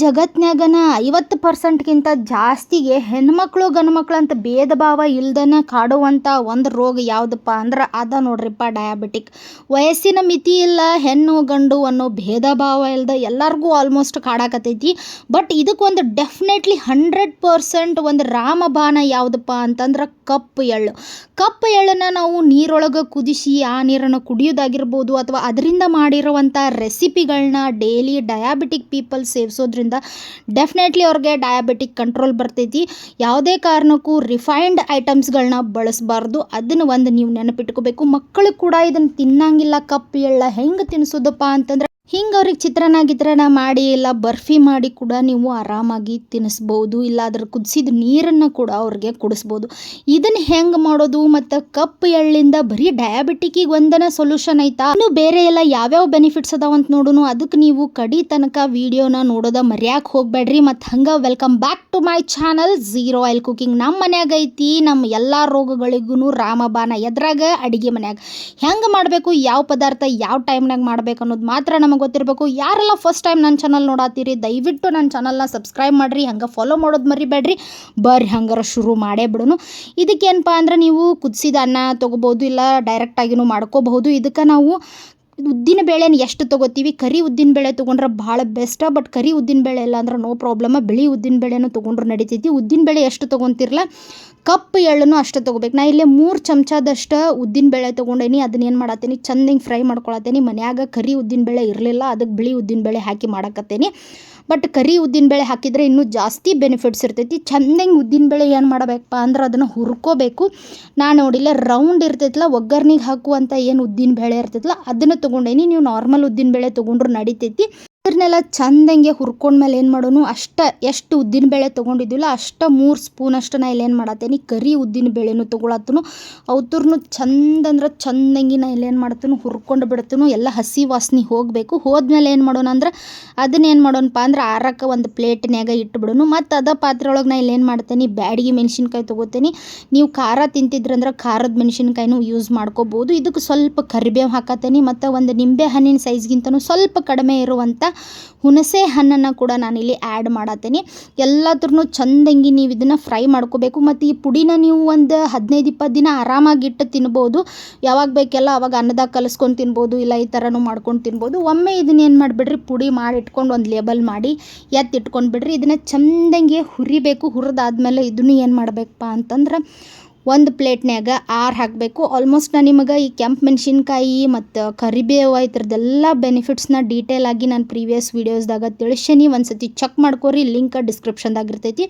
ಜಗತ್ನ್ಯಾಗನ ಐವತ್ತು ಪರ್ಸೆಂಟ್ಗಿಂತ ಜಾಸ್ತಿಗೆ ಹೆಣ್ಮಕ್ಳು ಗಂಡ್ಮಕ್ಳು ಅಂತ ಭೇದ ಭಾವ ಇಲ್ದನ ಕಾಡುವಂಥ ಒಂದು ರೋಗ ಯಾವುದಪ್ಪ ಅಂದ್ರೆ ಅದ ನೋಡ್ರಿಪ್ಪ ಡಯಾಬಿಟಿಕ್ ವಯಸ್ಸಿನ ಮಿತಿ ಇಲ್ಲ, ಹೆಣ್ಣು, ಗಂಡು ಅನ್ನೋ ಭೇದ ಭಾವ ಇಲ್ದ ಎಲ್ಲರಿಗೂ ಆಲ್ಮೋಸ್ಟ್ ಕಾಡಾಕತ್ತೈತಿ ಬಟ್ ಇದಕ್ಕೊಂದು ಡೆಫಿನೆಟ್ಲಿ ಹಂಡ್ರೆಡ್ ಪರ್ಸೆಂಟ್ ಒಂದು ರಾಮಬಾಣ ಯಾವುದಪ್ಪ ಅಂತಂದ್ರೆ ಕಪ್ಪು ಎಳ್ಳು. ಕಪ್ಪು ಎಳ್ಳನ್ನು ನಾವು ನೀರೊಳಗೆ ಕುದಿಸಿ ಆ ನೀರನ್ನು ಕುಡಿಯೋದಾಗಿರ್ಬೋದು ಅಥವಾ ಅದರಿಂದ ಮಾಡಿರುವಂಥ ರೆಸಿಪಿಗಳನ್ನ ಡೈಲಿ ಡಯಾಬಿಟಿಕ್ ಪೀಪಲ್ ಸೇವಿಸೋದ್ರಿಂದ ಡೆಫಿನೆಟ್ಲಿ ಅವ್ರಿಗೆ ಡಯಾಬಿಟಿಕ್ ಕಂಟ್ರೋಲ್ ಬರ್ತೈತಿ. ಯಾವುದೇ ಕಾರಣಕ್ಕೂ ರಿಫೈನ್ಡ್ ಐಟಮ್ಸ್ಗಳನ್ನ ಬಳಸಬಾರ್ದು. ಅದನ್ನು ಒಂದು ನೀವು ನೆನಪಿಟ್ಕೋಬೇಕು. ಮಕ್ಕಳು ಕೂಡ ಇದನ್ನು ತಿನ್ನಂಗಿಲ್ಲ ಕಪ್ಪು ಎಳ್ಳ ಹೆಂಗೆ ತಿನ್ನಿಸೋದಪ್ಪ ಅಂತಂದ್ರೆ ಹಿಂಗೆ ಅವ್ರಿಗೆ ಚಿತ್ರಾನ್ನ ಗಿತ್ರಾನ್ನ ಮಾಡಿ ಇಲ್ಲ ಬರ್ಫಿ ಮಾಡಿ ಕೂಡ ನೀವು ಆರಾಮಾಗಿ ತಿನ್ನಿಸ್ಬೋದು ಇಲ್ಲ ಅದ್ರ ಕುದಿಸಿದ ನೀರನ್ನು ಕೂಡ ಅವ್ರಿಗೆ ಕುಡಿಸ್ಬೋದು. ಇದನ್ನು ಹೆಂಗೆ ಮಾಡೋದು ಮತ್ತು ಕಪ್ಪು ಎಳ್ಳಿಂದ ಬರೀ ಡಯಾಬಿಟಿಕಿಗೆ ಒಂದನ ಸೊಲ್ಯೂಷನ್ ಐತಾ? ಇನ್ನು ಬೇರೆ ಎಲ್ಲ ಯಾವ್ಯಾವ ಬೆನಿಫಿಟ್ಸ್ ಅದಾವ ಅಂತ ನೋಡೋನು. ಅದಕ್ಕೆ ನೀವು ಕಡಿ ತನಕ ವಿಡಿಯೋನ ನೋಡೋದ ಮರ್ಯಾಕೆ ಹೋಗಬೇಡ್ರಿ. ಮತ್ತು ಹಂಗೆ welcome back to my channel zero oil cooking ನಮ್ಮ ಮನ್ಯಾಗ ಐತಿ ನಮ್ಮ ಎಲ್ಲ ರೋಗಗಳಿಗೂ ರಾಮಬಾನ ಎದ್ರಾಗ ಅಡಿಗೆ ಮನ್ಯಾಗ. ಹೆಂಗೆ ಮಾಡಬೇಕು, ಯಾವ ಪದಾರ್ಥ ಯಾವ ಟೈಮ್ನಾಗ ಮಾಡ್ಬೇಕು ಅನ್ನೋದು ಮಾತ್ರ ನಮಗೆ ಗೊತ್ತಿರಬೇಕು, ಯಾರೆಲ್ಲ ಫಸ್ಟ್ ಟೈಮ್ ನನ್ನ ಚಾನಲ್ ನೋಡತ್ತೀರಿ ದಯವಿಟ್ಟು ನನ್ನ ಚಾನಲ್ನ ಸಬ್ಸ್ಕ್ರೈಬ್ ಮಾಡಿರಿ, ಹಂಗೆ ಫಾಲೋ ಮಾಡೋದು ಮರಿಬೇಡ್ರಿ, ಬರ್ರಿ ಹಂಗಾರ ಶುರು ಮಾಡೇ ಬಿಡೋನು. ಇದಕ್ಕೇನಪ್ಪ ಅಂದ್ರೆ ನೀವು ಕುದಿಸಿದ ಅನ್ನ ತೊಗೋಬೋದು ಇಲ್ಲ ಡೈರೆಕ್ಟಾಗಿನೂ ಮಾಡ್ಕೋಬಹುದು. ಇದಕ್ಕೆ ನಾವು ಉದ್ದಿನ ಬೇಳೆನ ಎಷ್ಟು ತೊಗೋತೀವಿ, ಕರಿ ಉದ್ದಿನ ಬೇಳೆ ತೊಗೊಂಡ್ರೆ ಭಾಳ ಬೆಸ್ಟ ಬಟ್ ಕರಿ ಉದ್ದಿನ ಬೇಳೆ ಇಲ್ಲ ಅಂದ್ರೆ ನೋ ಪ್ರಾಬ್ಲಮ್ ಬಿಳಿ ಉದ್ದಿನ ಬೇಳೆನೂ ತೊಗೊಂಡ್ರೆ ನಡಿತೈತಿ. ಉದ್ದಿನ ಬೇಳೆ ಎಷ್ಟು ತೊಗೊಂತಿರಲ್ಲ ಕಪ್ಪು ಎಳ್ಳನ್ನು ಅಷ್ಟೇ ತೊಗೋಬೇಕು. ನಾ ಇಲ್ಲೇ ಮೂರು ಚಮಚದಷ್ಟು ಉದ್ದಿನ ಬೇಳೆ ತೊಗೊಂಡೇನಿ, ಅದನ್ನ ಏನು ಮಾಡತ್ತೀನಿ, ಚಂದ ಹಿಂಗೆ ಫ್ರೈ ಮಾಡ್ಕೊಳತ್ತೀನಿ. ಮನ್ಯಾಗ ಕರಿ ಉದ್ದಿನ ಬೇಳೆ ಇರಲಿಲ್ಲ ಅದಕ್ಕೆ ಬಿಳಿ ಉದ್ದಿನ ಬೇಳೆ ಹಾಕಿ ಮಾಡಕತ್ತೇನಿ. ಬಟ್ ಕರಿ ಉದ್ದಿನ ಬೇಳೆ ಹಾಕಿದರೆ ಇನ್ನೂ ಜಾಸ್ತಿ ಬೆನಿಫಿಟ್ಸ್ ಇರ್ತೈತಿ. ಚಂದಂಗೆ ಉದ್ದಿನ ಬೇಳೆ ಏನು ಮಾಡಬೇಕಪ್ಪ ಅಂದ್ರೆ ಅದನ್ನು ಹುರ್ಕೋಬೇಕು. ನಾನು ನೋಡಿಲ್ಲ ರೌಂಡ್ ಇರ್ತೈತಲ್ಲ ಒಗ್ಗರ್ನಿಗೆ ಹಾಕುವಂಥ ಏನು ಉದ್ದಿನ ಬೇಳೆ ಇರ್ತೈತಲ್ಲ ಅದನ್ನು ತೊಗೊಂಡೇನಿ. ನೀವು ನಾರ್ಮಲ್ ಉದ್ದಿನ ಬೇಳೆ ತೊಗೊಂಡ್ರು ನಡಿತೈತಿ. ಅದನ್ನೆಲ್ಲ ಚಂದಂಗೆ ಹುರ್ಕೊಂಡ್ಮೇಲೆ ಏನು ಮಾಡೋನು, ಅಷ್ಟ ಎಷ್ಟು ಉದ್ದಿನ ಬೇಳೆ ತೊಗೊಂಡಿದ್ದಿಲ್ಲ, ಅಷ್ಟ ಮೂರು ಸ್ಪೂನ್ ಅಷ್ಟು ನಾ ಇಲ್ಲೇನು ಮಾಡತ್ತೇನಿ ಕರಿ ಉದ್ದಿನ ಬೇಳೆನೂ ತೊಗೊಳತ್ತನು ಅವತ್ತೂರ್ನು ಚಂದ ಅಂದ್ರೆ ಚಂದಂಗಿ ನಾ ಇಲ್ಲೇನು ಮಾಡ್ತೀನಿ, ಹುರ್ಕೊಂಡು ಬಿಡ್ತೀನಿ, ಎಲ್ಲ ಹಸಿ ವಾಸನೆ ಹೋಗಬೇಕು. ಹೋದ್ಮೇಲೆ ಏನು ಮಾಡೋಣ ಅಂದ್ರೆ, ಅದನ್ನ ಏನು ಮಾಡೋಣಪ್ಪ ಅಂದ್ರೆ ಆರಕ್ಕೆ ಒಂದು ಪ್ಲೇಟ್ನ್ಯಾಗ ಇಟ್ಬಿಡೋನು, ಮತ್ತು ಅದ ಪಾತ್ರೆ ಒಳಗೆ ನಾ ಇಲ್ಲೇನು ಮಾಡ್ತೇನೆ, ಬ್ಯಾಡಿಗೆ ಮೆಣಸಿನ್ಕಾಯಿ ತೊಗೋತೀನಿ. ನೀವು ಖಾರ ತಿಂತಿದ್ರಂದ್ರೆ ಖಾರದ ಮೆಣಸಿನ್ಕಾಯಿನೂ ಯೂಸ್ ಮಾಡ್ಕೋಬೋದು. ಇದಕ್ಕೆ ಸ್ವಲ್ಪ ಕರಿಬೇವು ಹಾಕತ್ತೇನೆ ಮತ್ತು ಒಂದು ನಿಂಬೆ ಹಣ್ಣಿನ ಸೈಜ್ಗಿಂತನೂ ಸ್ವಲ್ಪ ಕಡಿಮೆ ಇರುವಂಥ ಹುಣಸೆ ಹಣ್ಣನ್ನು ಕೂಡ ನಾನಿಲ್ಲಿ ಆ್ಯಡ್ ಮಾಡತ್ತೀನಿ. ಎಲ್ಲದ್ರೂ ಚಂದಂಗಿ ನೀವು ಇದನ್ನು ಫ್ರೈ ಮಾಡ್ಕೋಬೇಕು. ಮತ್ತು ಈ ಪುಡಿನ ನೀವು ಒಂದು ಹದಿನೈದು ಇಪ್ಪತ್ತು ದಿನ ಆರಾಮಾಗಿಟ್ಟು ತಿನ್ಬೋದು. ಯಾವಾಗ ಬೇಕೆಲ್ಲ ಅವಾಗ ಅನ್ನದಾಗ ಕಲಿಸ್ಕೊಂಡು ತಿನ್ಬೋದು, ಇಲ್ಲ ಈ ಥರನೂ ಮಾಡ್ಕೊಂಡು ತಿನ್ಬೋದು. ಒಮ್ಮೆ ಇದನ್ನ ಏನು ಮಾಡಿಬಿಡ್ರಿ, ಪುಡಿ ಮಾಡಿ ಇಟ್ಕೊಂಡು ಒಂದು ಲೇಬಲ್ ಮಾಡಿ ಎತ್ತಿ ಇಟ್ಕೊಂಡು ಬಿಡ್ರಿ ಇದನ್ನು ಚಂದಂಗೆ ಹುರಿಬೇಕು. ಹುರಿದಾದ್ಮೇಲೆ ಇದನ್ನು ಏನು ಮಾಡಬೇಕಪ್ಪ ಅಂತಂದ್ರೆ ಒಂದು ಪ್ಲೇಟ್ನ್ಯಾಗ ಆರು ಹಾಕಬೇಕು. ಆಲ್ಮೋಸ್ಟ್ ನಾನು ನಿಮಗೆ ಈ ಕೆಂಪು ಮೆಣಸಿನ್ಕಾಯಿ ಮತ್ತು ಕರಿಬೇವು ಈ ಥರದ್ದೆಲ್ಲ ಬೆನಿಫಿಟ್ಸ್ನ ಡೀಟೇಲ್ ಆಗಿ ನಾನು ಪ್ರೀವಿಯಸ್ ವೀಡಿಯೋಸ್ದಾಗ ತಿಳಿಸೀನಿ. ಒಂದು ಸತಿ ಚೆಕ್ ಮಾಡ್ಕೋರಿ ಲಿಂಕ್ ಡಿಸ್ಕ್ರಿಪ್ಷನ್ದಾಗ ಇರ್ತೈತಿ.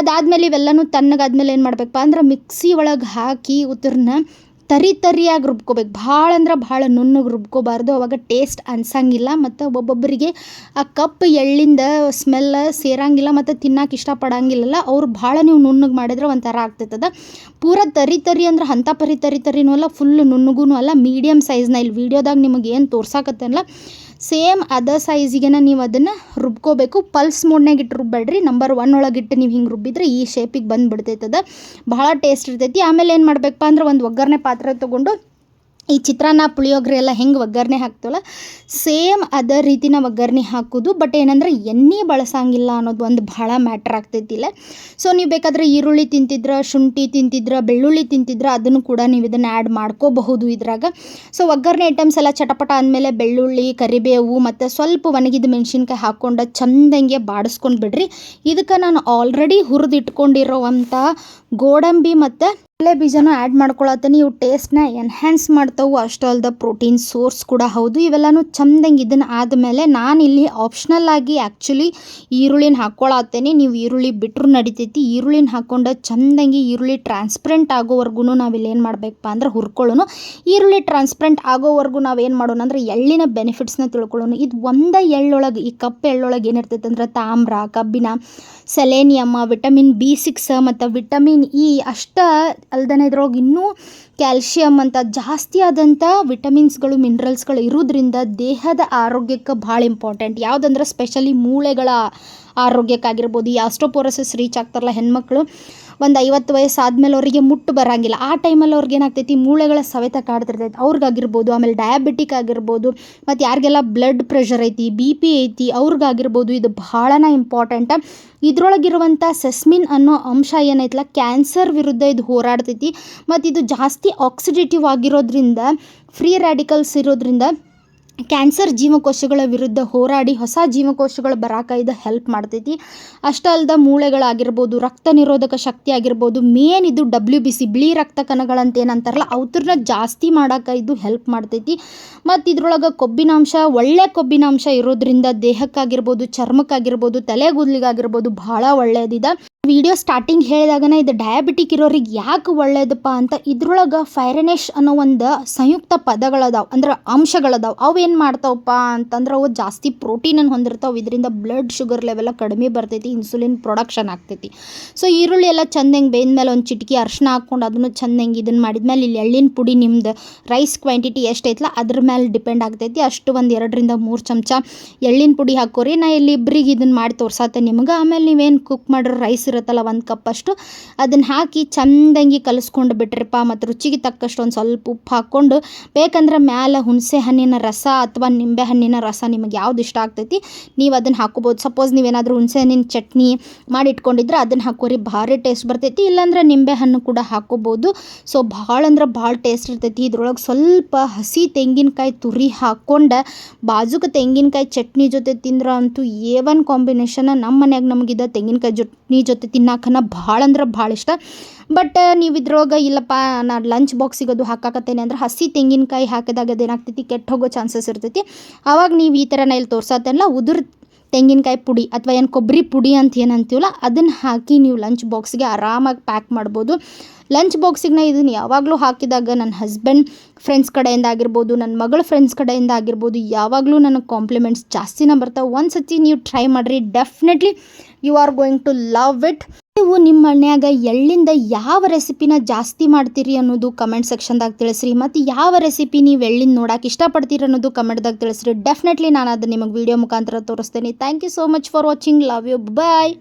ಅದಾದಮೇಲೆ ಇವೆಲ್ಲನೂ ತಣ್ಣಗಾದ್ಮೇಲೆ ಏನು ಮಾಡಬೇಕಪ್ಪ ಅಂದ್ರೆ ಮಿಕ್ಸಿ ಒಳಗೆ ಹಾಕಿ ಉತ್ತರನ್ನ ತರಿ ತರಿಯಾಗಿ ರುಬ್ಕೋಬೇಕು. ಭಾಳ ಅಂದ್ರೆ ಭಾಳ ನುಣ್ಣಗೆ ರುಬ್ಕೋಬಾರ್ದು. ಅವಾಗ ಟೇಸ್ಟ್ ಅನ್ಸಂಗಿಲ್ಲ. ಮತ್ತು ಒಬ್ಬೊಬ್ಬರಿಗೆ ಆ ಕಪ್ ಎಳ್ಳಿಂದ ಸ್ಮೆಲ್ ಸೇರಂಗಿಲ್ಲ ಮತ್ತು ತಿನ್ನಕ್ಕೆ ಇಷ್ಟಪಡಂಗಿಲ್ಲಲ್ಲ. ಅವ್ರು ಭಾಳ ನೀವು ನುಣ್ಣಗೆ ಮಾಡಿದ್ರೆ ಒಂಥರ ಆಗ್ತೈತದ ಪೂರ ತರಿ ತರಿ ಅಂದ್ರೆ ಅಂಥ ಪರಿ ತರಿ ತರಿನೂ ಅಲ್ಲ ಫುಲ್ ನುಣ್ಣಗೂ ಅಲ್ಲ ಮೀಡಿಯಮ್ ಸೈಜ್ನ ಇಲ್ಲಿ ವೀಡಿಯೋದಾಗ ನಿಮಗೆ ಏನು ತೋರ್ಸಾಕತ್ತಲ್ಲ ಸೇಮ್ ಅದರ್ ಸೈಜಿಗೆನ ನೀವು ಅದನ್ನು ರುಬ್ಕೋಬೇಕು. ಪಲ್ಸ್ ಮೂಡ್ನಾಗ ಇಟ್ಟು ರುಬ್ಬೇಡ್ರಿ ನಂಬರ್ ಒನ್ ಒಳಗಿಟ್ಟು ನೀವು ಹಿಂಗೆ ರುಬ್ಬಿದ್ರೆ ಈ ಶೇಪಿಗೆ ಬಂದುಬಿಡ್ತೈತದ ಭಾಳ ಟೇಸ್ಟ್ ಇರ್ತೈತಿ. ಆಮೇಲೆ ಏನು ಮಾಡಬೇಕಪ್ಪ ಅಂದ್ರೆ ಒಂದು ಒಗ್ಗರಣೆ ಪಾತ್ರೆ ತೊಗೊಂಡು ಈ ಚಿತ್ರಾನ್ನ ಪುಳಿಯೋಗರೆ ಎಲ್ಲ ಹೆಂಗೆ ಒಗ್ಗರಣೆ ಹಾಕ್ತೀವಲ್ಲ, ಸೇಮ್ ಅದೇ ರೀತಿನ ಒಗ್ಗರಣೆ ಹಾಕೋದು ಬಟ್ ಏನಂದ್ರೆ ಎಣ್ಣೆ ಬಳಸಂಗಿಲ್ಲ ಅನ್ನೋದು ಒಂದು ಭಾಳ ಮ್ಯಾಟ್ರ್ ಆಗ್ತೈತಿಲ್ಲ ಸೊ ನೀವು ಬೇಕಾದರೆ ಈರುಳ್ಳಿ ತಿಂತಿದ್ರೆ, ಶುಂಠಿ ತಿಂತಿದ್ರೆ, ಬೆಳ್ಳುಳ್ಳಿ ತಿಂತಿದ್ರೆ, ಅದನ್ನು ಕೂಡ ನೀವು ಇದನ್ನು ಆ್ಯಡ್ ಮಾಡ್ಕೋಬಹುದು ಇದ್ರಾಗ. ಸೊ ಒಗ್ಗರಣೆ ಐಟಮ್ಸ್ ಎಲ್ಲ ಚಟಪಟ ಆದಮೇಲೆ ಬೆಳ್ಳುಳ್ಳಿ, ಕರಿಬೇವು ಮತ್ತು ಸ್ವಲ್ಪ ಒಣಗಿದ ಮೆಣಸಿನ್ಕಾಯಿ ಹಾಕ್ಕೊಂಡು ಚಂದಂಗೆ ಬಾಡಿಸ್ಕೊಂಡು ಬಿಡ್ರಿ. ಇದಕ್ಕೆ ನಾನು ಆಲ್ರೆಡಿ ಹುರಿದಿಟ್ಕೊಂಡಿರೋವಂಥ ಗೋಡಂಬಿ ಮತ್ತು ಕಡಲೆ ಬೀಜನೂ ಆ್ಯಡ್ ಮಾಡ್ಕೊಳತ್ತೇನೆ. ಇವು ಟೇಸ್ಟ್ನ ಎನ್ಹ್ಯಾನ್ಸ್ ಮಾಡ್ತಾವು. ಅಷ್ಟು ಅಲ್ದ ಪ್ರೋಟೀನ್ ಸೋರ್ಸ್ ಕೂಡ ಹೌದು. ಇವೆಲ್ಲನೂ ಚಂದಂಗೆ ಇದನ್ನು ಆದಮೇಲೆ ನಾನಿಲ್ಲಿ ಆಪ್ಷನಲ್ ಆಗಿ ಆ್ಯಕ್ಚುಲಿ ಈರುಳ್ಳಿನ ಹಾಕ್ಕೊಳತ್ತೇನೆ ನೀವು ಈರುಳ್ಳಿ ಬಿಟ್ಟರು ನಡಿತೈತಿ. ಈರುಳ್ಳಿನ ಹಾಕ್ಕೊಂಡು ಚಂದಂಗೆ ಈರುಳ್ಳಿ ಟ್ರಾನ್ಸ್ಪರೆಂಟ್ ಆಗೋವರೆಗೂ ಇಲ್ಲಿ ಏನು ಮಾಡಬೇಕಪ್ಪ ಅಂದ್ರೆ ಹುರ್ಕೊಳ್ಳೋನು. ಈರುಳ್ಳಿ ಟ್ರಾನ್ಸ್ಪರೆಂಟ್ ಆಗೋವರೆಗೂ ನಾವು ಏನು ಮಾಡೋಣ ಅಂದ್ರೆ ಎಳ್ಳಿನ ಬೆನಿಫಿಟ್ಸ್ನ ತಿಳ್ಕೊಳ್ಳೋಣ ಇದು ಒಂದು ಎಳ್ಳೊಳಗೆ, ಈ ಕಪ್ಪು ಎಳ್ಳೊಳಗೆ ಏನಿರ್ತೈತೆ ಅಂದ್ರೆ ತಾಮ್ರ ಕಬ್ಬಿಣ ಸೆಲೇನಿಯಮ್ ವಿಟಮಿನ್ ಬಿ ಸಿಕ್ಸ್ ಮತ್ತು ವಿಟಮಿನ್ ಇ ಅಷ್ಟ ಅಲ್ದೇ ಇದ್ರೊಳಗೆ ಇನ್ನೂ ಕ್ಯಾಲ್ಶಿಯಮ್ ಅಂತ ಜಾಸ್ತಿ ಆದಂಥ ವಿಟಮಿನ್ಸ್ಗಳು, ಮಿನರಲ್ಸ್ಗಳು ಇರೋದ್ರಿಂದ ದೇಹದ ಆರೋಗ್ಯಕ್ಕೆ ಭಾಳ ಇಂಪಾರ್ಟೆಂಟ್. ಯಾವುದಂದ್ರೆ ಸ್ಪೆಷಲಿ ಮೂಳೆಗಳ ಆರೋಗ್ಯಕ್ಕಾಗಿರ್ಬೋದು. ಈ ಆಸ್ಟ್ರೋಪೋರೋಸಿಸ್ ರೀಚ್ ಆಗ್ತಾರಲ್ಲ ಹೆಣ್ಮಕ್ಳು. ಒಂದು ಐವತ್ತು ವಯಸ್ಸು ಆದಮೇಲೆ ಅವರಿಗೆ ಮುಟ್ಟು ಬರಂಗಿಲ್ಲ. ಆ ಟೈಮಲ್ಲಿ ಅವ್ರಿಗೆ ಏನಾಗ್ತೈತಿ? ಮೂಳೆಗಳ ಸವೆತ ಕಾಡ್ತಿರ್ತೈತೆ. ಅವ್ರಿಗಾಗಿರ್ಬೋದು, ಆಮೇಲೆ ಡಯಾಬಿಟಿಕ್ ಆಗಿರ್ಬೋದು, ಮತ್ತು ಯಾರಿಗೆಲ್ಲ ಬ್ಲಡ್ ಪ್ರೆಷರ್ ಐತಿ ಬಿ ಪಿ ಐತಿ, ಅವ್ರಿಗಾಗಿರ್ಬೋದು, ಇದು ಭಾಳನ ಇಂಪಾರ್ಟೆಂಟ ಇದ್ರೊಳಗಿರುವಂಥ ಸೆಸ್ಮಿನ್ ಅನ್ನೋ ಅಂಶ ಏನೈತಲ್ಲ? ಕ್ಯಾನ್ಸರ್ ವಿರುದ್ಧ ಇದು ಹೋರಾಡ್ತೈತಿ. ಮತ್ತು ಇದು ಜಾಸ್ತಿ ಆಕ್ಸಿಡೇಟಿವ್ ಆಗಿರೋದ್ರಿಂದ ಫ್ರೀ ರ್ಯಾಡಿಕಲ್ಸ್ ಇರೋದ್ರಿಂದ ಕ್ಯಾನ್ಸರ್ ಜೀವಕೋಶಗಳ ವಿರುದ್ಧ ಹೋರಾಡಿ ಹೊಸ ಜೀವಕೋಶಗಳು ಬರಾಕ ಇದು ಹೆಲ್ಪ್ ಮಾಡ್ತೈತಿ. ಅಷ್ಟೇ ಅಲ್ದ ಮೂಳೆಗಳಾಗಿರ್ಬೋದು, ರಕ್ತ ನಿರೋಧಕ ಶಕ್ತಿ ಆಗಿರ್ಬೋದು ಮೇನ್ ಇದು ಡಬ್ಲ್ಯೂ ಬಿ ಸಿ ಬಿಳಿ ರಕ್ತ ಕಣಗಳಂತ ಏನಂತಾರಲ್ಲ ಅವ್ರನ್ನ ಜಾಸ್ತಿ ಮಾಡಾಕ ಇದು ಹೆಲ್ಪ್ ಮಾಡ್ತೈತಿ. ಮತ್ತು ಇದ್ರೊಳಗೆ ಕೊಬ್ಬಿನಾಂಶ, ಒಳ್ಳೆ ಕೊಬ್ಬಿನಾಂಶ ಇರೋದ್ರಿಂದ ದೇಹಕ್ಕಾಗಿರ್ಬೋದು, ಚರ್ಮಕ್ಕಾಗಿರ್ಬೋದು ತಲೆಗೂದಲಿಗಾಗಿರ್ಬೋದು ಭಾಳ ಒಳ್ಳೆಯದಿದೆ ವಿಡಿಯೋ ಸ್ಟಾರ್ಟಿಂಗ್ ಹೇಳಿದಾಗನೇ ಇದು ಡಯಾಬಿಟಿಕ್ ಇರೋರಿಗೆ ಯಾಕೆ ಒಳ್ಳೇದಪ್ಪ ಅಂತ ಇದ್ರೊಳಗೆ ಫೈರನೆಶ್ ಅನ್ನೋ ಒಂದು ಸಂಯುಕ್ತ ಪದಗಳದಾವ, ಅಂದ್ರೆ ಅಂಶಗಳದಾವ, ಅವು ಏನು ಮಾಡ್ತಾವಪ್ಪ ಅಂತಂದ್ರೆ ಅವು ಜಾಸ್ತಿ ಪ್ರೋಟೀನನ್ನು ಹೊಂದಿರ್ತಾವೆ. ಇದರಿಂದ ಬ್ಲಡ್ ಶುಗರ್ ಲೆವೆಲ್ಲ ಕಡಿಮೆ ಬರ್ತೈತಿ ಇನ್ಸುಲಿನ್ ಪ್ರೊಡಕ್ಷನ್ ಆಗ್ತೈತಿ. ಸೊ ಈರುಳ್ಳಿ ಎಲ್ಲ ಚಂದ ಹೆಂಗೆ ಬೇಯ್ದ್ಮೇಲೆ ಒಂದು ಚಿಟಕಿ ಅರ್ಶಿನ ಹಾಕ್ಕೊಂಡು ಅದನ್ನು ಚಂದ ಹೆಂಗೆ ಇದನ್ನು ಮಾಡಿದ್ಮೇಲೆ ಇಲ್ಲಿ ಎಳ್ಳಿನ ಪುಡಿ ನಿಮ್ದು ರೈಸ್ ಕ್ವಾಂಟಿಟಿ ಎಷ್ಟೈತಲ್ಲ ಅದ್ರ ಮೇಲೆ ಡಿಪೆಂಡ್ ಆಗ್ತೈತಿ. ಅಷ್ಟು ಒಂದು ಎರಡರಿಂದ ಮೂರು ಚಮಚ ಎಳ್ಳಿನ ಪುಡಿ ಹಾಕೋರಿ. ನಾ ಇಲ್ಲಿ ಇಬ್ಬರಿಗೆ ಇದನ್ನು ಮಾಡಿ ತೋರ್ಸತ್ತೆ ನಿಮ್ಗೆ. ಆಮೇಲೆ ನೀವೇನು ಕುಕ್ ಮಾಡಿರೋ ರೈಸ್ ಇರುತ್ತಲ್ಲ ಒಂದು ಕಪ್ಪಷ್ಟು ಅದನ್ನು ಹಾಕಿ ಚೆಂದಂಗೆ ಕಲಿಸ್ಕೊಂಡು ಬಿಟ್ರಿಪ್ಪ ಮತ್ತು ರುಚಿಗೆ ತಕ್ಕಷ್ಟು ಒಂದು ಸ್ವಲ್ಪ ಉಪ್ಪು ಹಾಕ್ಕೊಂಡು, ಬೇಕಂದ್ರೆ ಮ್ಯಾಲೆ ಹುಣಸೆ ಹಣ್ಣಿನ ರಸ ಅಥವಾ ನಿಂಬೆ ಹಣ್ಣಿನ ರಸ ನಿಮಗೆ ಯಾವ್ದು ಇಷ್ಟ ಆಗ್ತೈತಿ, ನೀವು ಅದನ್ನು ಹಾಕೋಬೋದು. ಸಪೋಸ್ ನೀವೇನಾದರೂ ಹುಣಸೆ ಹಣ್ಣಿನ ಚಟ್ನಿ ಮಾಡಿ ಇಟ್ಕೊಂಡಿದ್ರೆ ಅದನ್ನು ಹಾಕೋರಿ, ಭಾರಿ ಟೇಸ್ಟ್ ಬರ್ತೈತಿ. ಇಲ್ಲಾಂದ್ರೆ ನಿಂಬೆ ಹಣ್ಣು ಕೂಡ ಹಾಕೋಬೋದು. ಸೊ ಭಾಳ ಅಂದ್ರೆ ಭಾಳ ಟೇಸ್ಟ್ ಇರ್ತೈತಿ. ಇದ್ರೊಳಗೆ ಸ್ವಲ್ಪ ಹಸಿ ತೆಂಗಿನಕಾಯಿ ತುರಿ ಹಾಕ್ಕೊಂಡು ಬಾಜುಕ ತೆಂಗಿನಕಾಯಿ ಚಟ್ನಿ ಜೊತೆ ತಿಂದ್ರೆ ಅಂತೂ ಏ ಒನ್ ಕಾಂಬಿನೇಷನ್ ನಮ್ಮ ಮನ್ಯಾಗ ನಮಗಿದ ತೆಂಗಿನಕಾಯಿ ಚಟ್ನಿ ಜೊತೆ ತಿನ್ನಾಕನ ಭಾಳ ಅಂದ್ರೆ ಭಾಳ ಇಷ್ಟ. ಬಟ್ ನೀವು ಇದ್ರೊಳಗೆ ಇಲ್ಲಪ್ಪ, ನಾನು ಲಂಚ್ ಬಾಕ್ಸಿಗೆ ಅದು ಹಾಕಾಕತ್ತೇನೆ ಅಂದ್ರೆ ಹಸಿ ತೆಂಗಿನಕಾಯಿ ಹಾಕಿದಾಗ ಅದೇನಾಗ್ತೈತಿ ಕೆಟ್ಟ ಹೋಗೋ ಚಾನ್ಸಸ್ ಇರ್ತೈತಿ. ಆವಾಗ ನೀವು ಈ ಥರ ಇಲ್ಲಿ ತೋರ್ಸತ್ತೆಲ್ಲ ಉದುರ್ ತೆಂಗಿನಕಾಯಿ ಪುಡಿ ಅಥವಾ ಏನು ಕೊಬ್ಬರಿ ಪುಡಿ ಅಂತ ಏನು ಅಂತೀವಲ್ಲ ಅದನ್ನು ಹಾಕಿ ನೀವು ಲಂಚ್ ಬಾಕ್ಸ್ಗೆ ಆರಾಮಾಗಿ ಪ್ಯಾಕ್ ಮಾಡ್ಬೋದು. ಲಂಚ್ ಬಾಕ್ಸಿಗೆ ನಾ ಇದನ್ನು ಯಾವಾಗಲೂ ಹಾಕಿದಾಗ ನನ್ನ ಹಸ್ಬೆಂಡ್ ಫ್ರೆಂಡ್ಸ್ ಕಡೆಯಿಂದ ಆಗಿರ್ಬೋದು ನನ್ನ ಮಗಳ ಫ್ರೆಂಡ್ಸ್ ಕಡೆಯಿಂದ ಆಗಿರ್ಬೋದು, ಯಾವಾಗಲೂ ನನಗೆ ಕಾಂಪ್ಲಿಮೆಂಟ್ಸ್ ಜಾಸ್ತಿನ ಬರ್ತಾವೆ. ಒಂದು ಸತಿ ನೀವು ಟ್ರೈ ಮಾಡಿರಿ definitely you are going to love it ನೀವು ನಿಮ್ಮ ಮನ್ಯಾಗ ಎಳ್ಳಿಂದ ಯಾವ ರೆಸಿಪಿನ ಜಾಸ್ತಿ ಮಾಡ್ತೀರಿ ಅನ್ನೋದು ಕಮೆಂಟ್ ಸೆಕ್ಷನ್ದಾಗ ತಿಳಿಸ್ರಿ. ಮತ್ತು ಯಾವ ರೆಸಿಪಿ ನೀವು ಎಳ್ಳಿಂದ ನೋಡಕ್ಕೆ ಇಷ್ಟಪಡ್ತೀರಿ ಅನ್ನೋದು ಕಮೆಂಟ್ದಾಗ ತಿಳಿಸ್ರಿ. ಡೆಫಿನೆಟ್ಲಿ ನಾನು ಅದನ್ನು ನಿಮಗೆ ವಿಡಿಯೋ ಮುಖಾಂತರ ತೋರಿಸ್ತೇನೆ. Thank you so much for watching love you bye